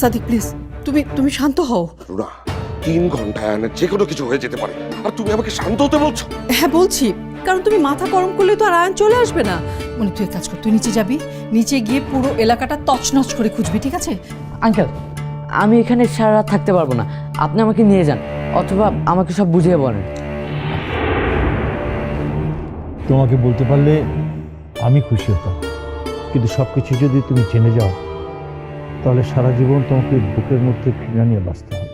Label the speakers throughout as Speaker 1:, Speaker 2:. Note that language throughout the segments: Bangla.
Speaker 1: সাদিক প্লিজ তুমি তুমি শান্ত হও।
Speaker 2: রুনা তিন ঘন্টায় আয়নের যে কোনো কিছু হয়ে যেতে পারে। আর তুমি আমাকে শান্ত হতে বলছো?
Speaker 1: হ্যাঁ বলছি। কারণ তুমি মাথা গরম করলে তো আর আয়ন চলে আসবে না। মনে তুই এক কাজ কর তুই নিচে যাবি। নিচে গিয়ে পুরো এলাকাটা তছনছ করে খুঁজবি ঠিক আছে?
Speaker 3: আঙ্কেল আমি এখানে সারা রাত থাকতে পারব না। আপনি আমাকে নিয়ে যান অথবা আমাকে সব বুঝিয়ে বলেন।
Speaker 4: তোমাকে বলতে পারলে আমি খুশি হতাম। কিন্তু সব কিছু যদি তুমি জেনে যাও তাহলে সারা জীবন তোমাকে বুকের মধ্যে ঘৃণা নিয়ে বাঁচতে হবে।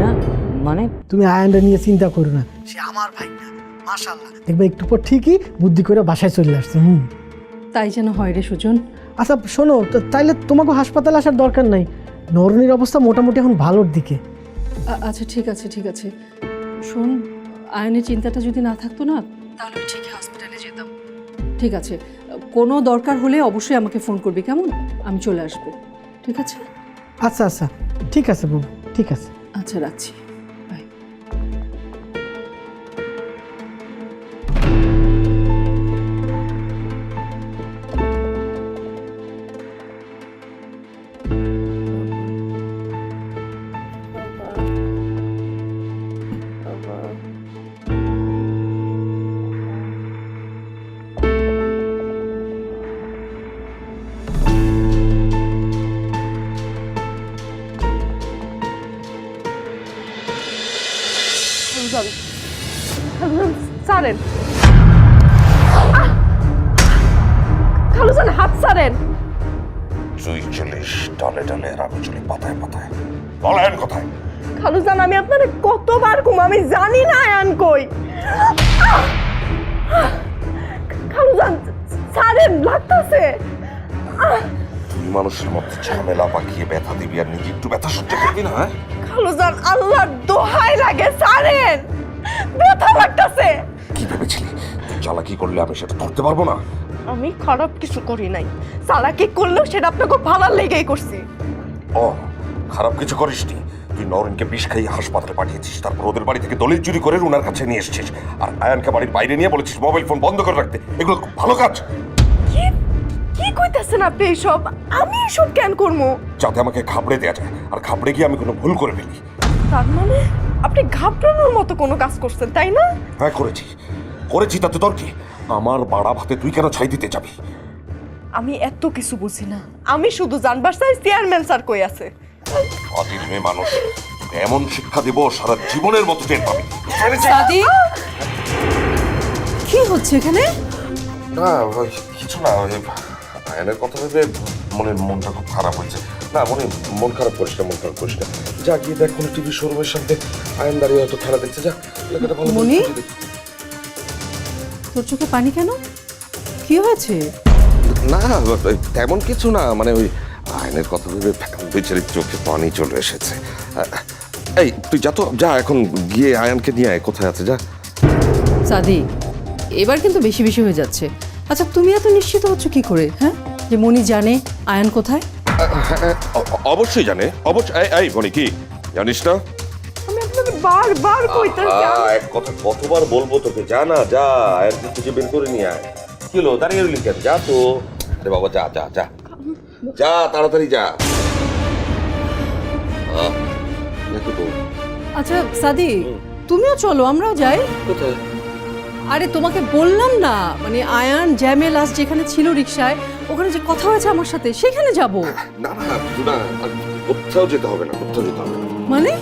Speaker 3: না মানে?
Speaker 5: তুমি আয়নটা নিয়ে চিন্তা করো না। সে আমার ভাই না মাশাল্লাহ দেখবে একটু পর ঠিকই বুদ্ধি করে বাসায় চলে আসছে হুম।
Speaker 1: তাই যেন হয় রে সুজন।
Speaker 5: আচ্ছা শোনো তো- তাইলে তোমাকে হাসপাতালে আসার দরকার নাই। নরনির অবস্থা মোটামুটি এখন ভালোর দিকে।
Speaker 1: আচ্ছা ঠিক আছে ঠিক আছে। শোন আয়নের চিন্তাটা যদি না থাকতো না তাহলে আমি ঠিকই হসপিটালে যেতাম। ঠিক আছে কোনো দরকার হলে অবশ্যই আমাকে ফোন করবি কেমন? আমি চলে আসব। ঠিক আছে?
Speaker 5: আচ্ছা আচ্ছা। ঠিক আছে বাবু ঠিক আছে।
Speaker 1: আচ্ছা রাখছি।
Speaker 6: ছাড়েন। খালুজান হাত ছাড়েন।
Speaker 2: তুই চলিস ডালে ডালে আর আমি চলি পাতায় পাতায়। বল কোথায়?
Speaker 6: খালুজান আমি আপনার কতবার ঘুম আমি জানি না আয়ান কই। খালুজান ছাড়েন লাগতাছে।
Speaker 2: তুই মানুষের মধ্যে ঝামেলা পাকিয়ে ব্যথা দিবি আর নিজে একটু ব্যথা সহ্য করবি না হ্যাঁ?
Speaker 6: খালুজান আল্লাহর দোহাই লাগে ছাড়েন। ব্যথা লাগতাছে।
Speaker 2: কি ভেবেছিলি? চালাকি করলে আমি সেটা ধরতে পারব না?
Speaker 6: আমি খারাপ কিছু করি নাই। চালাকি করলেও সেটা আপনাকে ভালো লেগেই করছি।
Speaker 2: ও খারাপ কিছু করিসনি। তুই নরেনকে বিষ খাইয়ে হাসপাতালে পাঠিয়েছিস তারপর ওদের বাড়ি থেকে দলিল চুরি করে রুনার কাছে নিয়ে এসেছিস আর আয়ানকে বাড়ির বাইরে নিয়ে বলেছিস মোবাইল ফোন বন্ধ করে রাখতে। এগুলো খুব ভালো কাজ।
Speaker 6: কি কি কইতাছেন আপনি এইসব আমি এসব কেন করব?
Speaker 2: যাতে আমাকে ঘাবড়ে দেওয়া যায় আর ঘাবড়ে গিয়ে আমি কোনো ভুল করে ফেলি।
Speaker 6: তার মানে? আপনি ঘাবড়ানোর মতো কোনো কাজ করছেন তাই না?
Speaker 2: হ্যাঁ করেছি। করেছি তাতে তোর কি? আমার বাড়া ভাতে তুই কেন ছাই দিতে যাবি?
Speaker 6: আমি এত কিছু বুঝি না। আমি শুধু জানবার চাই চেয়ারম্যান স্যার কই আছে।
Speaker 2: অধীর মেয়ে মানুষ এমন শিক্ষা দেবো সারা জীবনের মতো টের পাবি।
Speaker 1: সাদিক কি হচ্ছে এখানে?
Speaker 2: না ওই কিছু না আয়নের কথা ভেবে মনের মনটা খুব খারাপ হয়েছে। না মনে মন খারাপ করিস না মন খারাপ করিস না। যা গিয়ে দেখ কোনো টিভি শোরুমের সামনে আয়ন দাঁড়িয়ে হয়তো খেলা দেখছে যা। লেখাটা ভালো
Speaker 1: মনি? তোর চোখে পানি কেন? কি হয়েছে?
Speaker 2: না তেমন কিছু না মানে ওই আয়নের কথা ভেবে বেচারির চোখে পানি চলে এসেছে। এই তুই যা তো যা এখন গিয়ে আয়নকে নিয়ে আয় কোথায় আছে যা।
Speaker 1: সাদিক এবার কিন্তু বেশি বেশি হয়ে যাচ্ছে। আচ্ছা তুমি এত নিশ্চিত হচ্ছ কি করে হ্যাঁ? যে মনি জানে আয়ন কোথায়?
Speaker 2: অবশ্যই জানে। অবশ্যই এই, বনি কি? জানিস না?
Speaker 6: আমি আপনাকে বারবার কইতাছি
Speaker 2: আহা, এক কথা কতবার বলব তোকে? যা না যা খুঁজে বের করে নিয়ে আয়। কি হলো? দাঁড়িয়ে রইলি কেন? যা তো। আরে বাবা যা যা যা। যা তাড়াতাড়ি যা। আহ,
Speaker 1: আচ্ছা সাদিক তুমিও চলো আমরাও যাই।
Speaker 2: কোথায়?
Speaker 1: আরে তোমাকে বললাম না। মানে আয়ান জ্যামে লাস্ট যেখানে ছিল রিক্সায় ওখানে যে কথা হয়েছে আমার সাথে সেখানে যাব।
Speaker 2: না না আর কোথাও যেতে হবে না কোথাও যেতে হবে না।
Speaker 1: মানে?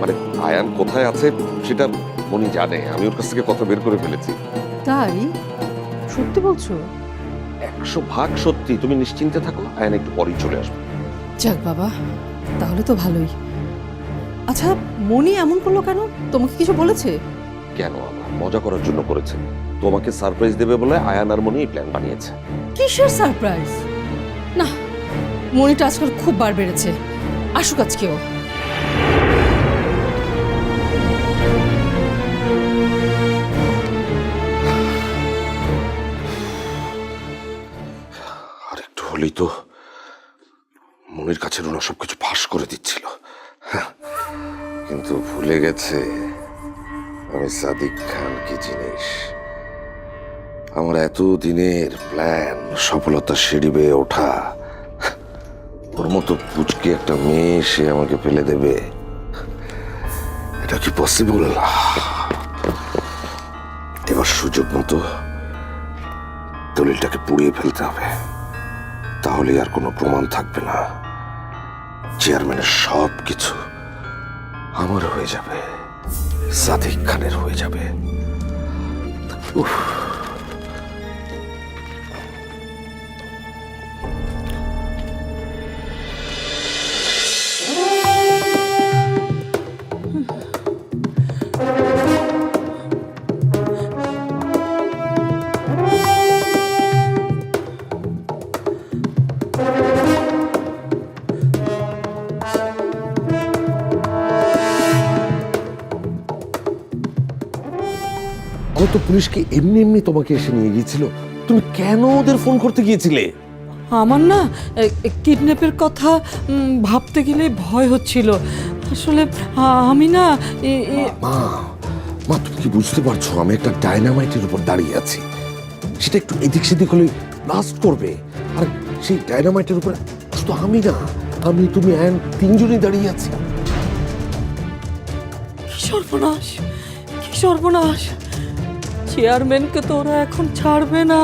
Speaker 2: মানে আয়ান কোথায় আছে সেটা মনি জানে। আমি ওর কাছ থেকে কথা বের করে ফেলেছি।
Speaker 1: তাই? সত্যি বলছো?
Speaker 2: একশো ভাগ সত্যি। তুমি নিশ্চিন্তে থাকো আয়ান একটু পরেই চলে আসবে।
Speaker 1: যাক বাবা তাহলে তো ভালোই। আচ্ছা মনি এমন করল কেন? তোমাকে কিছু বলেছে?
Speaker 2: কেন? মজা করার জন্য করেছে। তোমাকে সারপ্রাইজ দেবে বলে আয়ান আর মনি এই প্ল্যান বানিয়েছে।
Speaker 1: কিসের সারপ্রাইজ? না মনিটা আজকাল খুব বার বেড়েছে। আসুক আজকেও।
Speaker 2: আর একটু হলেই তো মনির কাছে রুনা সবকিছু ফাঁস করে দিচ্ছিল। হ্যাঁ, কিন্তু ভুলে গেছে। আমি সাদিক খান কি জিনিস? আমার এত দিনের প্ল্যান, সফলতা সিঁড়ি বেয়ে ওঠা। ওর মতো পুচকে একটা মেয়ে সে আমাকে ফেলে দেবে। এটা কি পসিবল এবার সুযোগ মতো দলিলটাকে পুড়িয়ে ফেলতে হবে। তাহলে আর কোনো প্রমাণ থাকবে না। চেয়ারম্যানের সব কিছু আমার হয়ে যাবে। সাদিক খানের হয়ে যাবে। উফ। তো পুলিশকে এমনি এমনি তোমাকে এসে নিয়ে গিয়েছিল? তুমি কেন ওদের ফোন করতে গিয়েছিলে?
Speaker 7: আমার না কিডন্যাপের কথা ভাবতে গেলে ভয় হচ্ছিল। আসলে আমি না
Speaker 2: মা মা তুমি কি বুঝতে পারছ? আমি একটা ডায়নামাইটের উপর দাঁড়িয়ে আছি। সেটা একটু এদিক সেদিক হলে ব্লাস্ট করবে। আর সেই ডায়নামাইটের উপর শুধু আমি না আমি তুমি অ্যান তিনজনই দাঁড়িয়ে আছি।
Speaker 7: কি সর্বনাশ কি সর্বনাশ। চেয়ারম্যানকে তো ওরা এখন ছাড়বে না।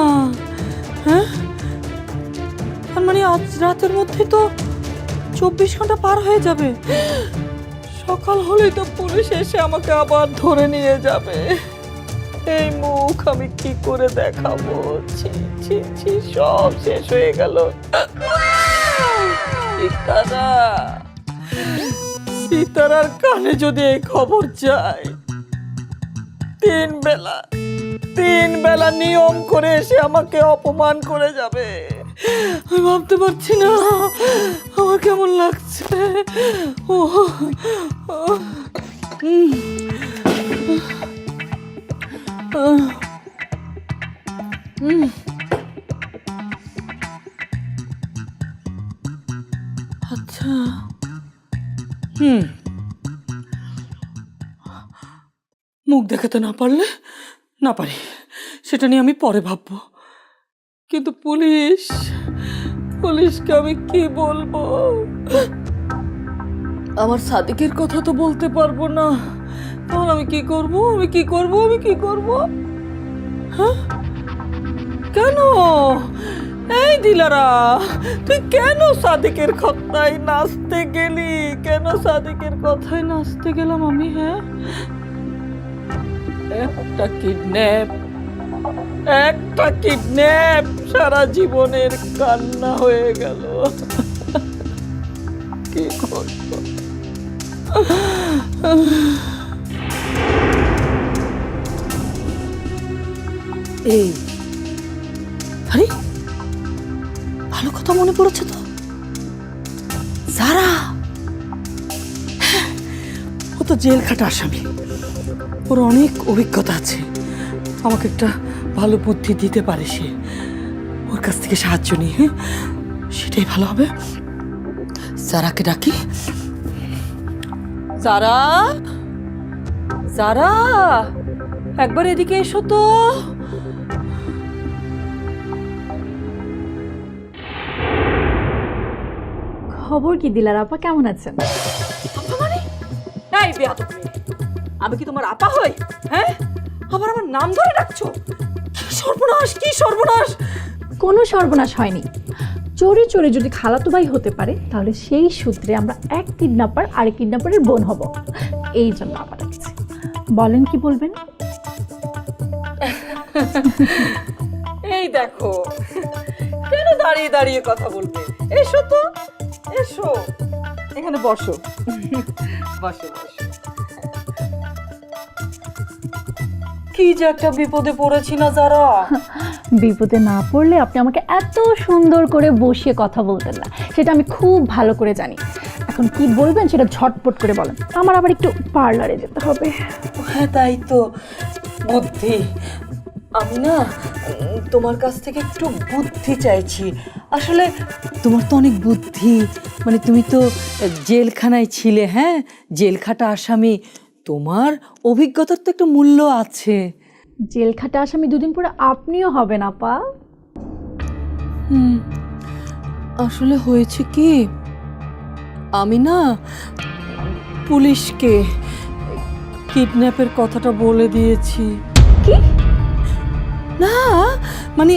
Speaker 7: হ্যাঁ? তার মানে আজ রাতের মধ্যে তো চব্বিশ ঘণ্টা পার হয়ে যাবে। সকাল হলেই তো পুলিশ এসে আমাকে আবার ধরে নিয়ে যাবে। এই মুখ আমি কি করে দেখাবো? ছি ছি ছি, সব শেষ হয়ে গেল। সীতারা, সীতারার কানে যদি এই খবর যায়, তিন বেলা তিন বেলা নিয়ম করে এসে আমাকে অপমান করে যাবে। আমি ভাবতে পারছি না। আমার কেমন লাগছে? ও। আচ্ছা। হুম। মুখ দেখাতে না পারলে? না পারি, সেটা নিয়ে আমি পরে ভাববো। কিন্তু পুলিশ, পুলিশকে আমি কি বলব? আমার সাদিকের কথা তো বলতে পারব না। তাহলে আমি কি করব? আমি কি করব? আমি কি করব? হ্যাঁ? কেন? এই দিলারা, তুই কেন সাদিকের কথায় নাচতে গেলি? কেন সাদিকের কথায় নাচতে গেলাম আমি হ্যাঁ? একটা কিডন্যাপ একটা কিডন্যাপ সারা জীবনের কান্না হয়ে গেল। কি করব? এই, আরে, ভালো কথা মনে পড়েছে তো। সারা, ও তো জেল খাটা আসামি। ওর অনেক অভিজ্ঞতা আছে। আমাকে একটা ভালো বুদ্ধি দিতে পারে সে। ওর কাছ থেকে সাহায্য নিই হ্যাঁ? সেটাই ভালো হবে। সারাকে ডাকি। সারা? সারা? একবার এদিকে এসো তো।
Speaker 8: খবর কি দিলার আপা? কেমন আছেন?
Speaker 7: আমি কি তোমার আপা হই? হ্যাঁ? আবার আমার নাম ধরে ডাকছো? কি সর্বনাশ কি সর্বনাশ?
Speaker 8: কোনো সর্বনাশ হয়নি। চোরে চোরে যদি খালাতো ভাই হতে পারে তাহলে সেই সূত্রে আমরা এক কিডন্যাপার আরেক কিডন্যাপারের বোন হব। এই জন্য আবার ডাকছি। বলেন কি বলবেন?
Speaker 7: এই দেখো কেন দাঁড়িয়ে দাঁড়িয়ে কথা বলবে? এসো তো এসো। এখানে বসো। বসো বসো। কি যে একটা বিপদে পড়েছি না যারা?
Speaker 8: বিপদে না পড়লে আপনি আমাকে এত সুন্দর করে বসিয়ে কথা বলতেন না সেটা আমি খুব ভালো করে জানি। এখন কি বলবেন সেটা ঝটপট করে বলেন। আমার আবার একটু পার্লারে যেতে হবে।
Speaker 7: হ্যাঁ তাই তো। বুদ্ধি। আমি না তোমার কাছ থেকে একটু বুদ্ধি চাইছি। আসলে তোমার তো অনেক বুদ্ধি। মানে তুমি তো জেলখানায় ছিলে হ্যাঁ? জেলখাটা আসামি। তোমার অভিজ্ঞতার তো একটা মূল্য আছে।
Speaker 8: জেল খাটা আসামি দুদিন পরে আপনিও হবেন আপা।
Speaker 7: হুম আসলে হয়েছে কি? আমি না পুলিশকে কিডন্যাপের কথাটা বলে দিয়েছি।
Speaker 8: কি?
Speaker 7: না মানে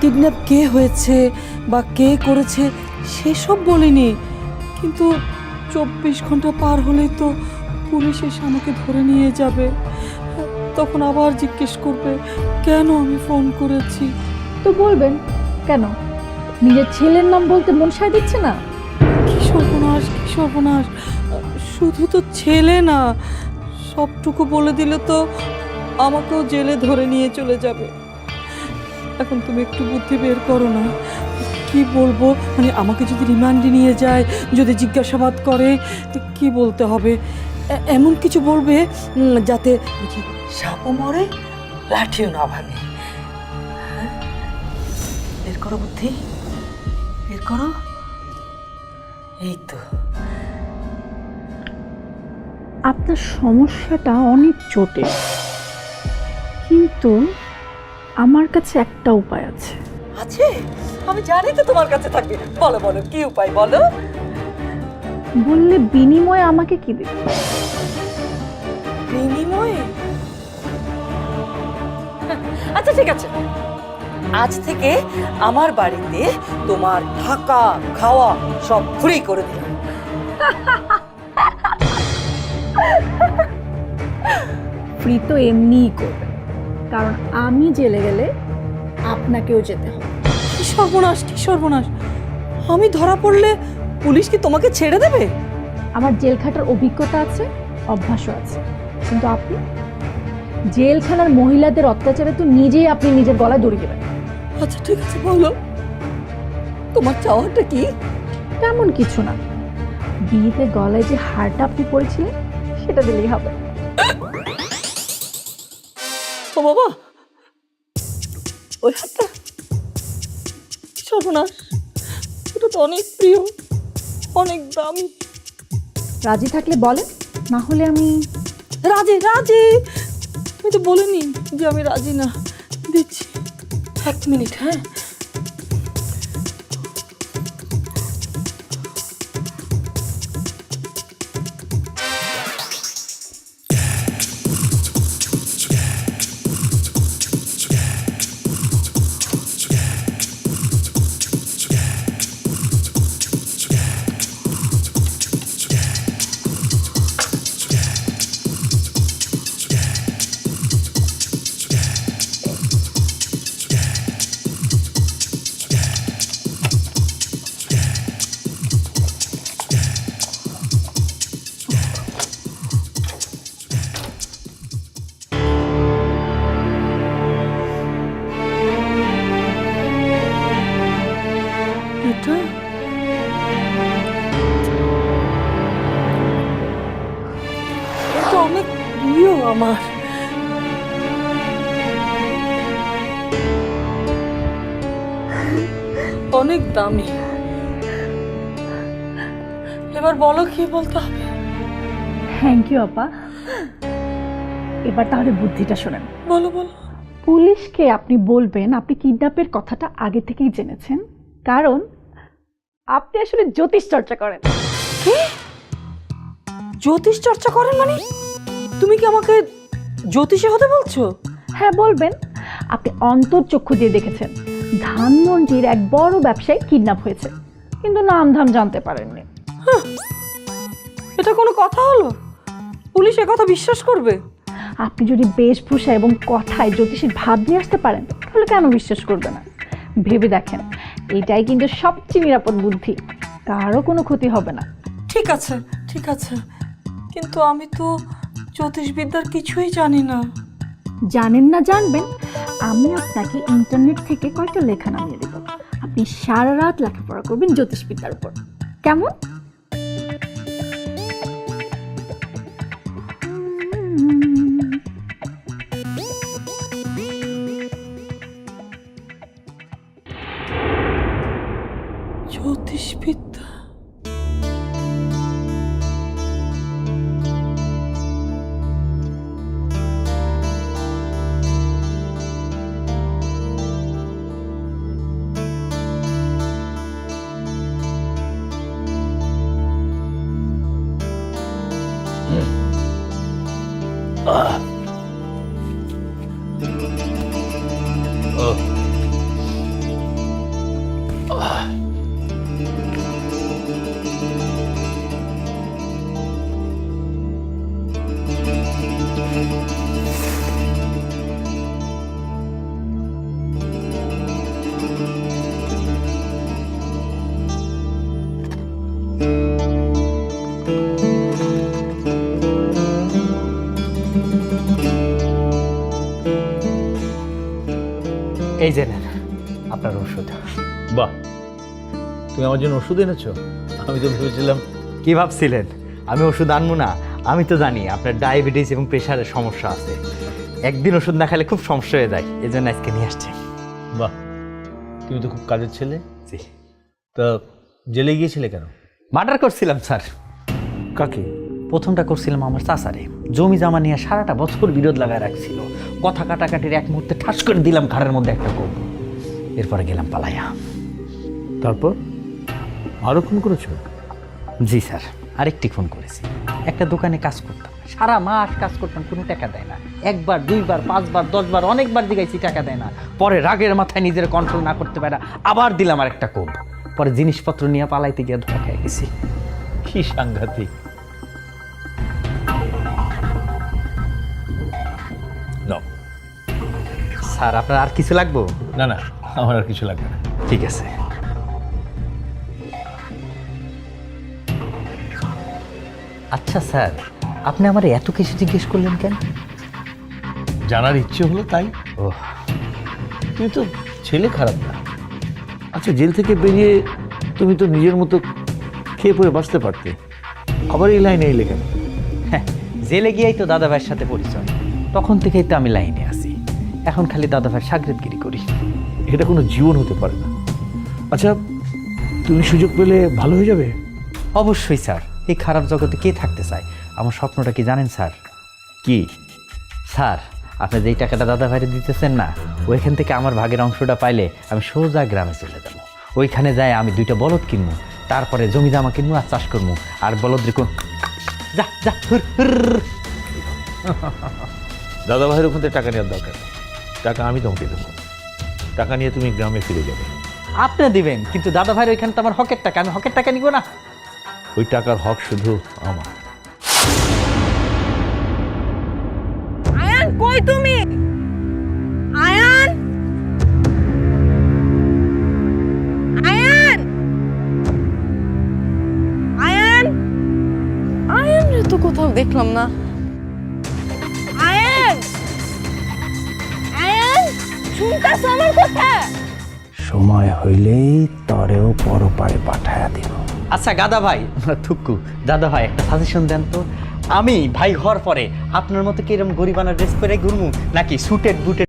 Speaker 7: কিডন্যাপ কে হয়েছে বা কে করেছে সেসব বলিনি। কিন্তু চব্বিশ ঘণ্টা পার হলেই তো পুলিশ এসে আমাকে ধরে নিয়ে যাবে। তখন আবার জিজ্ঞেস করবে কেন আমি ফোন করেছি?
Speaker 8: তো বলবেন কেন? নিজের ছেলের নাম বলতে মন সায় দিচ্ছে না?
Speaker 7: কি সর্বনাশ কি সর্বনাশ। শুধু তো ছেলে না সবটুকু বলে দিলে তো আমাকেও জেলে ধরে নিয়ে চলে যাবে। এখন তুমি একটু বুদ্ধি বের করো না। কি বলব? মানে আমাকে যদি রিমান্ডে নিয়ে যায় যদি জিজ্ঞাসাবাদ করে তো কি বলতে হবে? এমন কিছু বলবে যাতে সাপও মরে লাঠিও না ভাঙে। হ্যাঁ? বের করো বুদ্ধি। বের করো। এই তো।
Speaker 8: আপনার সমস্যাটা অনেক জটিল। কিন্তু আমার কাছে একটা উপায় আছে।
Speaker 7: আছে? আমি জানি তো তোমার কাছে থাকবে। বলো বলো কি উপায় বলো?
Speaker 8: বললে বিনিময়ে আমাকে কি দেবে?
Speaker 7: বিনিময়ে? আচ্ছা ঠিক আছে। আজ থেকে আমার বাড়িতে তোমার থাকা খাওয়া সব ফ্রি করে দিলাম।
Speaker 8: ফ্রি তো এমনিই করবে। কারণ আমি জেলে গেলে আপনাকেও যেতে হবে।
Speaker 7: সর্বনাশ কি সর্বনাশ। আমি ধরা পড়লে পুলিশ কি তোমাকে ছেড়ে দেবে?
Speaker 8: আমার জেল খাটার অভিজ্ঞতা আছে অভ্যাসও আছে। কিন্তু আপনি? জেলখানার মহিলাদের অত্যাচারে তো নিজেই আপনি নিজের গলায় দড়ি দেবেন।
Speaker 7: আচ্ছা ঠিক আছে বলো। তোমার চাওয়াটা কি?
Speaker 8: তেমন কিছু না। বিয়েতে গলায় যে হারটা আপনি পরেছিলেন সেটা দিলেই হবে।
Speaker 7: ও বাবা! ওই হাতটা সর্বনাশ। ওটা তো অনেক প্রিয়। অনেক দামি।
Speaker 8: রাজি থাকলে বলেন না হলে আমি
Speaker 7: রাজি রাজি। তুমি তো বলিনি যে আমি রাজি না। দিচ্ছি এক মিনিট হ্যাঁ? আমার। অনেক দামি। এবার বলো কি বলতে হবে?
Speaker 8: থ্যাংক ইউ আপা। এবার তাহলে বুদ্ধিটা শোনেন।
Speaker 7: বলো বলো।
Speaker 8: পুলিশকে আপনি বলবেন আপনি কিডন্যাপের কথাটা আগে থেকেই জেনেছেন। কারণ আপনি আসলে জ্যোতিষ চর্চা করেন।
Speaker 7: জ্যোতিষ চর্চা করেন মানে? তুমি কি আমাকে জ্যোতিষী হতে বলছো?
Speaker 8: হ্যাঁ বলবেন। আপনি অন্তর্চক্ষু দিয়ে দেখেছেন। ধানমন্ডির এক বড় ব্যবসায়ী কিডন্যাপ হয়েছে। কিন্তু নাম ধাম জানতে পারেননি।
Speaker 7: এটা কোনো কথা হলো? পুলিশ কথা বিশ্বাস করবে?
Speaker 8: আপনি যদি বেশভূষা এবং কথায় জ্যোতিষীর ভাব নিয়ে আসতে পারেন তাহলে কেন বিশ্বাস করবে না? ভেবে দেখেন এটাই কিন্তু সবচেয়ে নিরাপদ বুদ্ধি। কারও কোনো ক্ষতি হবে না।
Speaker 7: ঠিক আছে ঠিক আছে। কিন্তু আমি তো জ্যোতিষবিদ্যার কিছুই জানি না।
Speaker 8: জানেন না, জানবেন। আমি আপনাকে ইন্টারনেট থেকে কয়েকটা লেখা নামিয়ে দেব। আপনি সারা রাত লেখাপড়া করবেন জ্যোতিষবিদ্যার উপর। কেমন?
Speaker 9: এই যে নেন আপনার ওষুধ।
Speaker 4: বাহ তুমি আমার জন্য ওষুধ এনেছো? আমি তো ভেবেছিলাম
Speaker 9: কি ভাবছিলেন? আমি ওষুধ আনব না আমি তো জানি আপনার ডায়াবেটিস এবং প্রেশারের সমস্যা আছে। একদিন ওষুধ না খেলে খুব সমস্যা হয়ে যায় এই জন্য আজকে নিয়ে আসছি।
Speaker 4: বাহ তুমি তো খুব কাজের ছেলে।
Speaker 9: জি।
Speaker 4: তা জেলে গিয়েছিলে কেন?
Speaker 9: মার্ডার করছিলাম স্যার।
Speaker 4: কাকে?
Speaker 9: প্রথমটা করছিলাম আমার চাচারে। জমি জামা নিয়ে সারাটা বছর বিরোধ লাগায় রাখছিল। কথা কাটাকাটির এক মুহূর্তে ঠাস করে দিলাম ঘাড়ের মধ্যে একটা কোপ। এরপরে গেলাম পালাইয়া
Speaker 4: তারপর? আরও খুন করেছ?
Speaker 9: জি স্যার আরেকটি ফোন করেছি। একটা দোকানে কাজ করতাম। সারা মাস কাজ করতাম কোনো টাকা দেয় না। একবার দুইবার পাঁচবার দশবার অনেকবার দিগাইছি টাকা দেয় না। পরে রাগের মাথায় নিজের কন্ট্রোল না করতে পারে আবার দিলাম আর একটা কোপ। পরে জিনিসপত্র নিয়ে পালাইতে গিয়ে ধোকা খেয়ে গেছি।
Speaker 4: কি সাংঘাতিক।
Speaker 9: স্যার আপনার আর কিছু লাগবো?
Speaker 4: না না আমার আর কিছু লাগবে না।
Speaker 9: ঠিক আছে। আচ্ছা স্যার আপনি আমার এত কিছু জিজ্ঞেস করলেন কেন?
Speaker 4: জানার ইচ্ছে হলো তাই।
Speaker 9: ও
Speaker 4: তুমি তো ছেলে খারাপ না। আচ্ছা জেল থেকে বেরিয়ে তুমি তো নিজের মতো খেয়ে পরে বাঁচতে পারতে। আবার এই লাইনে এলে কেন
Speaker 9: হ্যাঁ জেলে গিয়েই তো দাদা ভাইয়ের সাথে পরিচয়। তখন থেকেই তো আমি লাইনে। এখন খালি দাদা ভাইয়ের সাগরেদগিরি করি।
Speaker 4: এটা কোনো জীবন হতে পারে না। আচ্ছা তুমি সুযোগ পেলে ভালো হয়ে যাবে?
Speaker 9: অবশ্যই স্যার। এই খারাপ জগতে কে থাকতে চায়? আমার স্বপ্নটা কি জানেন স্যার?
Speaker 4: কি?
Speaker 9: স্যার আপনি যেই টাকাটা দাদা ভাইরে দিতেছেন না ওইখান থেকে আমার ভাগের অংশটা পাইলে আমি সোজা গ্রামে চলে যাব। ওইখানে যাই আমি দুইটা বলদ কিনবো তারপরে জমি জামা কিনবো আর চাষ করব। আর বলদ রেখো যা যা।
Speaker 4: দাদা ভাইয়ের ওখান থেকে টাকা নেওয়ার দরকার নেই। টাকা আমি তোমাকে দেবো। টাকা নিয়ে তুমি গ্রামে ফিরে যাবে।
Speaker 9: আপনি দিবেন কিন্তু দাদা ভাইয়ের ওইখানে তো আমার হকের টাকা আমি হকের টাকা নিব না।
Speaker 4: ওই টাকার হক শুধু আমার।
Speaker 6: আয়ান কই তুমি? আয়ান? আয়ান? আয়ান? আয়ান রে তো কোথাও দেখলাম না। শুনতাছ আমার কথা?
Speaker 4: সময় হইলেই তরেও পরপারে পাঠায়া দিব।
Speaker 9: আচ্ছা গাদা ভাই থুক্কু দাদা ভাই একটা সাজেশন দেন তো। আমি ভাই হওয়ার পরে আপনার মতো কিরম এরকম গরিবানা ড্রেস পরে ঘুরমু? নাকি সুটের বুটেড